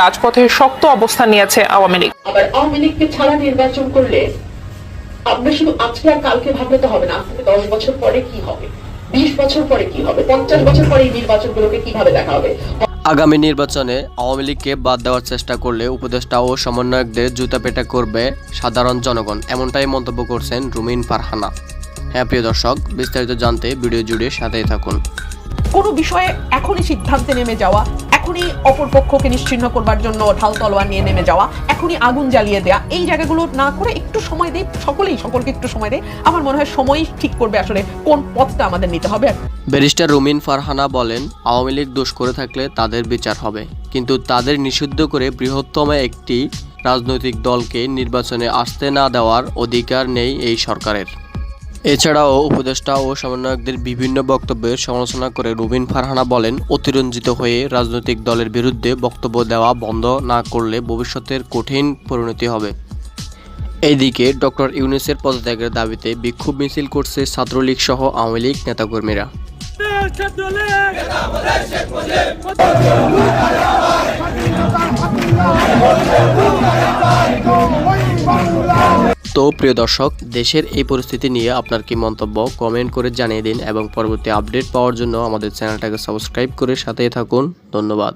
রাজপথে শক্ত অবস্থান নিয়েছে আওয়ামী লীগ। আবার আওয়ামী লীগকে ছাড়া নির্বাচন করলে আমরা শুধু আজকে আর কালকে ভাবলে তো হবে না আসলে দশ বছর পরে কি হবে? বিশ বছর পরে কি হবে? পঞ্চাশ বছর পরে এই নির্বাচনগুলোকে কীভাবে দেখা হবে? আগামী নির্বাচনে আওয়ামী লীগকে বাদ দেওয়ার চেষ্টা করলে উপদেষ্টা ও সমন্বয়কদের জুতা পেটা করবে সাধারণ জনগণ এমনটাই মন্তব্য করছেন রুমিন ফারহানা। হ্যাঁ প্রিয় দর্শক বিস্তারিত জানতে ভিডিও জুড়ে সাথেই থাকুন। কোনো বিষয়ে এখনই সিদ্ধান্তে নেমে যাওয়া এখনই অপর পক্ষকে নিশ্চিহ্ন করবার জন্য ঢাল তলোয়ার নিয়ে নেমে যাওয়া, এখনই আগুন জ্বালিয়ে দেয়া, এই জায়গাগুলো না করে একটু সময় দেয় সকলেই, সকলকে একটু সময় দেয় আমার মনে হয় সময়ই ঠিক করবে আসলে কোন পথটা আমাদের নিতে হবে। ব্যারিস্টার রুমিন ফারহানা বলেন, আওয়ামী লীগ দোষ করে থাকলে তাদের বিচার হবে, কিন্তু তাদের নিষিদ্ধ করে বৃহত্তম একটি রাজনৈতিক দলকে নির্বাচনে আসতে না দেওয়ার অধিকার নেই এই সরকারের। এছাড়াও উপদেষ্টা ও সমন্বয়কদের বিভিন্ন বক্তব্যের সমালোচনা করে রুবিন ফারহানা বলেন, অতিরঞ্জিত হয়ে রাজনৈতিক দলের বিরুদ্ধে বক্তব্য দেওয়া বন্ধ না করলে ভবিষ্যতের কঠিন পরিণতি হবে। এইদিকে ডক্টর ইউনুসের পদত্যাগের দাবিতে বিক্ষোভ মিছিল করছে ছাত্রলীগ সহ আওয়ামী লীগ নেতাকর্মীরা তো প্রিয় দর্শক, দেশের এই পরিস্থিতি নিয়ে আপনার কি মন্তব্য? কমেন্ট করে জানিয়ে দিন এবং পরবর্তী আপডেট পাওয়ার জন্য আমাদের চ্যানেলটাকে সাবস্ক্রাইব করে সাথে থাকুন। ধন্যবাদ।